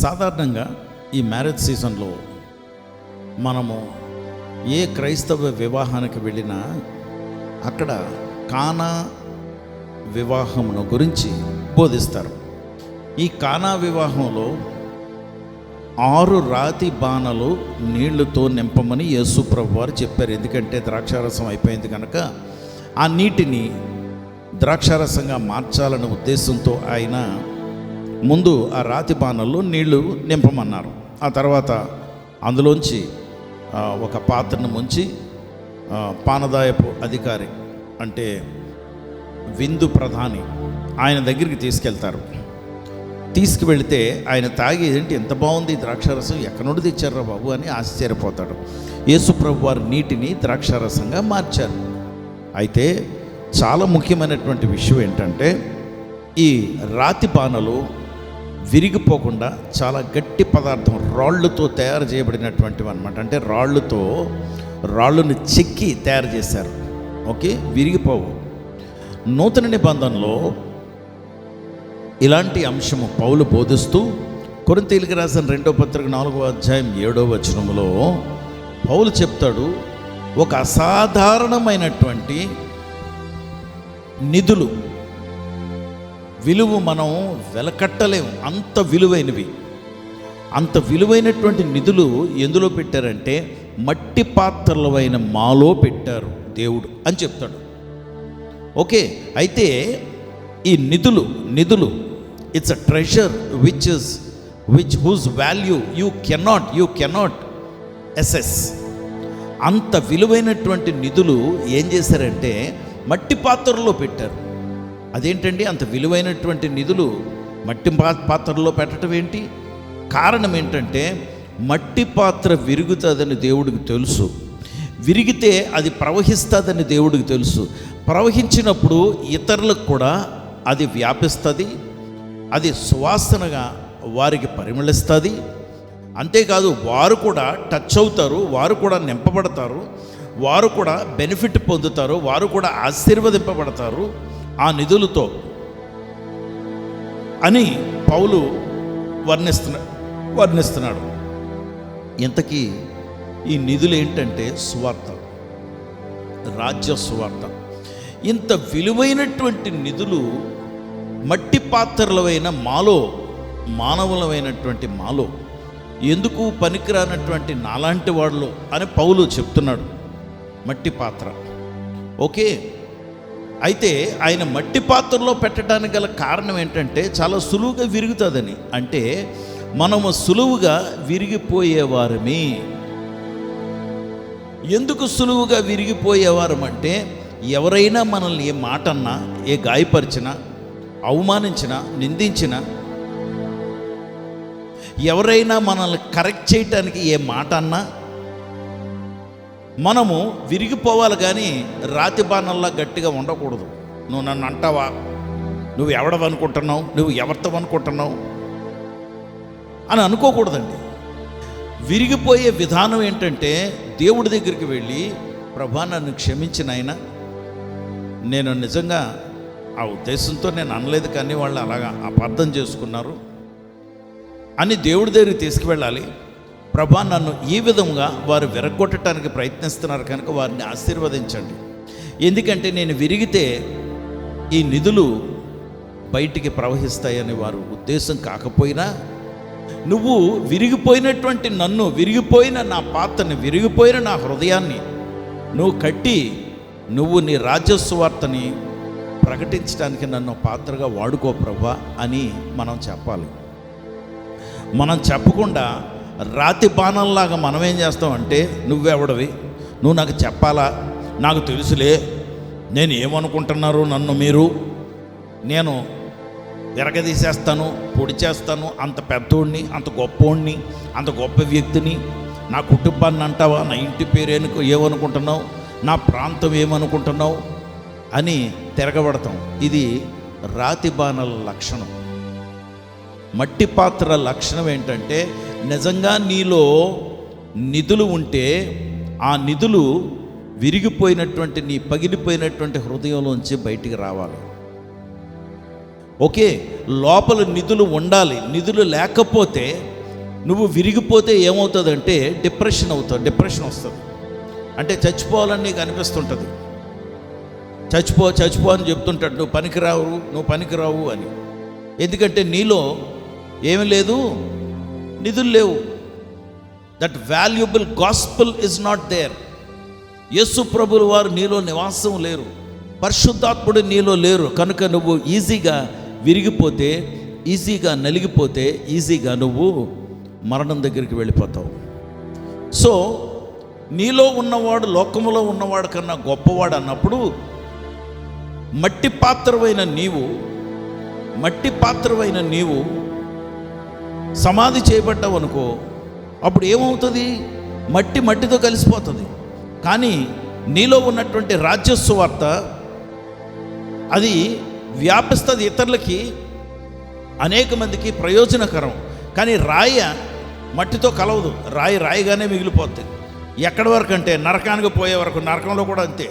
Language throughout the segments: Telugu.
సాధారణంగా ఈ మ్యారేజ్ సీజన్లో మనము ఏ క్రైస్తవ వివాహానికి వెళ్ళినా అక్కడ కానా వివాహమును గురించి బోధిస్తారు. ఈ కానా వివాహంలో ఆరు రాతి బాణలు నీళ్ళతో నింపమని యేసుప్రభు వారు చెప్పారు. ఎందుకంటే ద్రాక్షారసం అయిపోయింది కనుక ఆ నీటిని ద్రాక్షారసంగా మార్చాలనే ఉద్దేశంతో ఆయన ముందు ఆ రాతి బాణల్లో నీళ్ళు నింపమన్నారు. ఆ తర్వాత అందులోంచి ఒక పాత్రను ముంచి పానదాయపు అధికారి అంటే విందు ప్రధాని ఆయన దగ్గరికి తీసుకెళ్తారు. తీసుకువెళితే ఆయన తాగి ఏంటి ఎంత బాగుంది? ద్రాక్షారసం ఎక్కడి నుండి తెచ్చారా బాబు? అని ఆశ్చర్యపోతాడు. యేసుప్రభు వారి నీటిని ద్రాక్షారసంగా మార్చారు. అయితే చాలా ముఖ్యమైనటువంటి విషయం ఏంటంటే ఈ రాతి బాణలు విరిగిపోకుండా చాలా గట్టి పదార్థం రాళ్ళుతో తయారు చేయబడినటువంటివి అనమాట అంటే రాళ్ళుతో రాళ్ళుని చెక్కి తయారు చేశారు. ఓకే? విరిగిపోవు. నూతన నిబంధనలో ఇలాంటి అంశము పౌలు బోధిస్తూ కొరింతీలికి రాసిన రెండో పత్రిక నాలుగో అధ్యాయం ఏడో వచనంలో పౌలు చెప్తాడు ఒక అసాధారణమైనటువంటి నిధులు విలువ మనం వెలకట్టలేము అంత విలువైనవి. అంత విలువైనటువంటి నిధులు ఎందులో పెట్టారంటే మట్టి పాత్రలమైన మాలో పెట్టారు దేవుడు అని చెప్తాడు. ఓకే అయితే ఈ నిధులు నిధులు it's a treasure which is which whose value you cannot you cannot SS అంత విలువైనటువంటి నిధులు ఏం చేశారంటే మట్టి పాత్రలో పెట్టారు. అదేంటండి? అంత విలువైనటువంటి నిధులు మట్టి పాత్రలో పెట్టడం ఏంటి? కారణం ఏంటంటే మట్టి పాత్ర విరుగుతుందని దేవుడికి తెలుసు. విరిగితే అది ప్రవహిస్తుందని దేవుడికి తెలుసు. ప్రవహించినప్పుడు ఇతరులకు కూడా అది వ్యాపిస్తుంది అది సువాసనగా వారికి పరిమళిస్తుంది. అంతేకాదు వారు కూడా టచ్ అవుతారు వారు కూడా నింపబడతారు వారు కూడా బెనిఫిట్ పొందుతారు వారు కూడా ఆశీర్వదింపబడతారు. ఆ నిధులతో అని పౌలు వర్ణిస్తున్నా వర్ణిస్తున్నాడు. ఇంతకీ ఈ నిధులు ఏంటంటే సువార్త రాజ్య సువార్త. ఇంత విలువైనటువంటి నిధులు మట్టి పాత్రలమైన మాలో మానవులమైనటువంటి మాలో ఎందుకు పనికిరానటువంటి నాలాంటి వాళ్ళు అని పౌలు చెప్తున్నాడు. మట్టి పాత్ర. ఓకే? అయితే ఆయన మట్టి పాత్రలో పెట్టడానికి గల కారణం ఏంటంటే చాలా సులువుగా విరుగుతుందని. అంటే మనము సులువుగా విరిగిపోయేవారమే. ఎందుకు సులువుగా విరిగిపోయేవారం అంటే ఎవరైనా మనల్ని ఏ మాట అన్నా ఏ గాయపరిచినా అవమానించినా నిందించినా ఎవరైనా మనల్ని కరెక్ట్ చేయటానికి ఏ మాట అన్నా మనము విరిగిపోవాలి కానీ రాతి బాణంలా గట్టిగా ఉండకూడదు. నువ్వు నన్ను అంటావా? నువ్వు ఎవడవనుకుంటున్నావు? నువ్వు ఎవరితో అనుకుంటున్నావు అని అనుకోకూడదండి. విరిగిపోయే విధానం ఏంటంటే దేవుడి దగ్గరికి వెళ్ళి ప్రభా నన్ను క్షమించిన ఆయన నేను నిజంగా ఆ ఉద్దేశంతో నేను అనలేదు కానీ వాళ్ళు అలాగా అపార్థం చేసుకున్నారు. అని దేవుడి దగ్గరికి తీసుకువెళ్ళాలి. ప్రభా నన్ను ఈ విధంగా వారు విరగొట్టడానికి ప్రయత్నిస్తున్నారు కనుక వారిని ఆశీర్వదించండి. ఎందుకంటే నేను విరిగితే ఈ నిధులు బయటికి ప్రవహిస్తాయని వారు ఉద్దేశం కాకపోయినా నువ్వు విరిగిపోయినటువంటి నన్ను విరిగిపోయిన నా పాత్రని విరిగిపోయిన నా హృదయాన్ని నువ్వు కట్టి నువ్వు నీ రాజ్యస్వార్తని ప్రకటించడానికి నన్ను పాత్రగా వాడుకో ప్రభా అని మనం చెప్పాలి. మనం చెప్పకుండా రాతి బాణంలాగా మనం ఏం చేస్తామంటే నువ్వెవడవి? నువ్వు నాకు చెప్పాలా? నాకు తెలుసులే. నేను ఏమనుకుంటున్నారు నన్ను మీరు? నేను ఎరగదీసేస్తాను పొడి చేస్తాను అంత పెద్దోడిని అంత గొప్పోడిని అంత గొప్ప వ్యక్తిని. నా కుటుంబాన్ని అంటావా? నా ఇంటి పేరు ఏమనుకుంటున్నావు? నా ప్రాంతం ఏమనుకుంటున్నావు? అని తిరగబడతాం. ఇది రాతి బాణల లక్షణం. మట్టి పాత్ర లక్షణం ఏంటంటే నిజంగా నీలో నిధులు ఉంటే ఆ నిధులు విరిగిపోయినటువంటి నీ పగిలిపోయినటువంటి హృదయంలోంచి బయటికి రావాలి. ఓకే లోపల నిధులు ఉండాలి. నిధులు లేకపోతే నువ్వు విరిగిపోతే ఏమవుతుందంటే డిప్రెషన్ అవుతావు డిప్రెషన్ వస్తుంది. అంటే చచ్చిపోవాలని నీకు అనిపిస్తుంటుంది. చచ్చిపో చచ్చిపో అని చెప్తుంటాడు నువ్వు పనికిరావు నువ్వు పనికిరావు అని. ఎందుకంటే నీలో ఏమి లేదు నిధులు లేవు. That valuable gospel is not there Yesu ప్రభులు వారు నీలో నివాసం లేరు. పరిశుద్ధాత్ముడు నీలో లేరు. కనుక నువ్వు ఈజీగా విరిగిపోతే ఈజీగా నలిగిపోతే ఈజీగా నువ్వు మరణం దగ్గరికి వెళ్ళిపోతావు. సో నీలో ఉన్నవాడు లోకములో ఉన్నవాడు కన్నా గొప్పవాడు అన్నప్పుడు మట్టి పాత్రవైన నీవు మట్టి పాత్రవైన నీవు సమాధి చేయబడ్డావు అనుకో అప్పుడు ఏమవుతుంది? మట్టి మట్టితో కలిసిపోతుంది. కానీ నీలో ఉన్నటువంటి రాజ్యస్వార్త అది వ్యాపిస్తుంది ఇతరులకి అనేక మందికి ప్రయోజనకరం. కానీ రాయ మట్టితో కలవదు. రాయి రాయిగానే మిగిలిపోతుంది ఎక్కడి వరకు అంటే నరకానికి పోయే వరకు నరకంలో కూడా అంతే.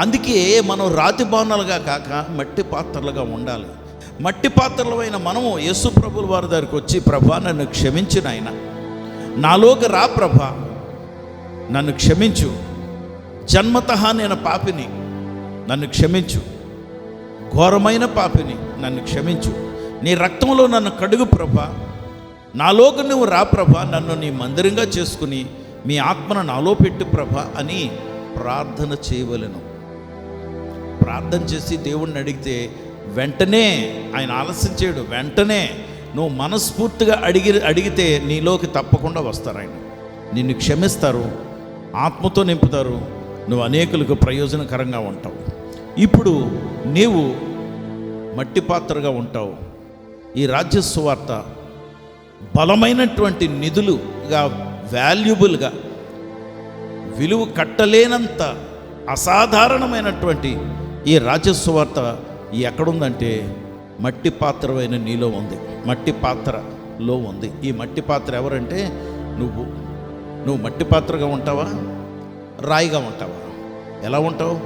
అందుకే మనం రాతి బాణాలుగా కాక మట్టి పాత్రలుగా ఉండాలి. మట్టి పాత్రలమైన మనము యేసు ప్రభుల వారి దగ్గరికి వచ్చి ప్రభా నన్ను క్షమించిన ఆయన నాలోకి రా ప్రభా. నన్ను క్షమించు. జన్మత నేను పాపిని. నన్ను క్షమించు. ఘోరమైన పాపిని. నన్ను క్షమించు. నీ రక్తంలో నన్ను కడుగు ప్రభ. నాలోకి నువ్వు రా ప్రభ. నన్ను నీ మందిరంగా చేసుకుని మీ ఆత్మను నాలో పెట్టు ప్రభ అని ప్రార్థన చేయవలెను. ప్రార్థన చేసి దేవుణ్ణి అడిగితే వెంటనే ఆయన ఆలస్యం చేయడు. వెంటనే నువ్వు మనస్ఫూర్తిగా అడిగి అడిగితే నీలోకి తప్పకుండా వస్తారు ఆయన. నిన్ను క్షమిస్తారు ఆత్మతో నింపుతారు నువ్వు అనేకులకు ప్రయోజనకరంగా ఉంటావు. ఇప్పుడు నీవు మట్టి పాత్రగా ఉంటావు. ఈ రాజ్య సువార్త బలమైనటువంటి నిధులుగా వాల్యుబుల్గా విలువ కట్టలేనంత అసాధారణమైనటువంటి ఈ రాజ్యస్వార్త ఎక్కడుందంటే మట్టి పాత్రమైన నీలో ఉంది. మట్టి పాత్రలో ఉంది. ఈ మట్టి పాత్ర ఎవరంటే నువ్వు. నువ్వు మట్టి పాత్రగా ఉంటావా? రాయిగా ఉంటావా? ఎలా ఉంటావు?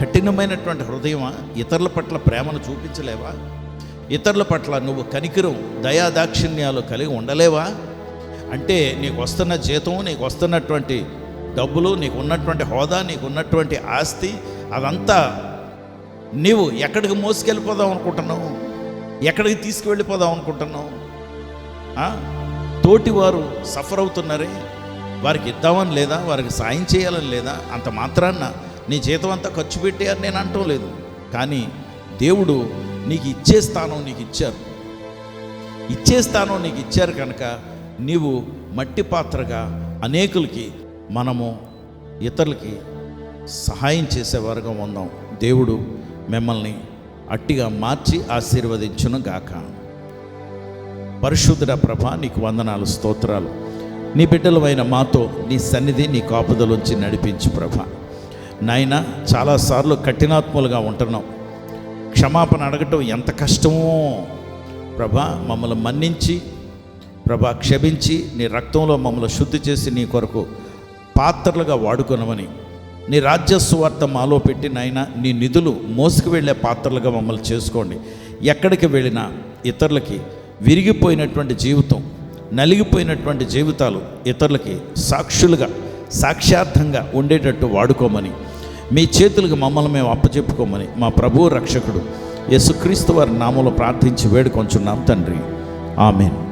కఠినమైనటువంటి హృదయమా? ఇతరుల పట్ల ప్రేమను చూపించలేవా? ఇతరుల పట్ల నువ్వు కనికిరం దయా దాక్షిణ్యాలు కలిగి ఉండలేవా? అంటే నీకు వస్తున్న జీతం నీకు వస్తున్నటువంటి డబ్బులు నీకు ఉన్నటువంటి హోదా నీకు ఉన్నటువంటి ఆస్తి అదంతా నీవు ఎక్కడికి మోసుకెళ్ళిపోదాం అనుకుంటున్నావు? ఎక్కడికి తీసుకువెళ్ళిపోదాం అనుకుంటున్నావు? తోటి వారు సఫర్ అవుతున్నారే? వారికి ఇద్దామని లేదా? వారికి సాయం చేయాలని లేదా? అంత మాత్రాన్న నీ జీతం అంతా ఖర్చు పెట్టేయని నేను అంటం లేదు. కానీ దేవుడు నీకు ఇచ్చే స్థానం నీకు ఇచ్చారు. ఇచ్చే స్థానం నీకు ఇచ్చారు కనుక నీవు మట్టి పాత్రగా అనేకులకి మనము ఇతరులకి సహాయం చేసేవారుగా ఉందాం దేవుడు మిమ్మల్ని అట్టిగా మార్చి ఆశీర్వదించును గాక పరిశుద్ధుడ ప్రభ నీకు వందనాలు స్తోత్రాలు. నీ బిడ్డలమైన మాతో నీ సన్నిధి నీ కాపుదలుంచి నడిపించు ప్రభ. నాయన చాలాసార్లు కఠినాత్ములుగా ఉంటున్నాం. క్షమాపణ అడగటం ఎంత కష్టమో ప్రభా మమ్మల్ని మన్నించి ప్రభా క్షమించి నీ రక్తంలో మమ్మల్ని శుద్ధి చేసి నీ కొరకు పాత్రలుగా వాడుకునమని నీ రాజ్య సువార్త మాలో పెట్టి నాయన నీ నిధులు మోసుకు వెళ్ళే పాత్రలుగా మమ్మల్ని చేసుకోండి. ఎక్కడికి వెళ్ళినా ఇతరులకి విరిగిపోయినటువంటి జీవితం నలిగిపోయినటువంటి జీవితాలు ఇతరులకి సాక్షులుగా సాక్ష్యార్థంగా ఉండేటట్టు వాడుకోమని మీ చేతులకు మమ్మల్ని మేము అప్పచెప్పుకోమని మా ప్రభువు రక్షకుడు యేసుక్రీస్తు వారి నామంలో ప్రార్థించి వేడుకొంచున్నాం తండ్రి. ఆమెను.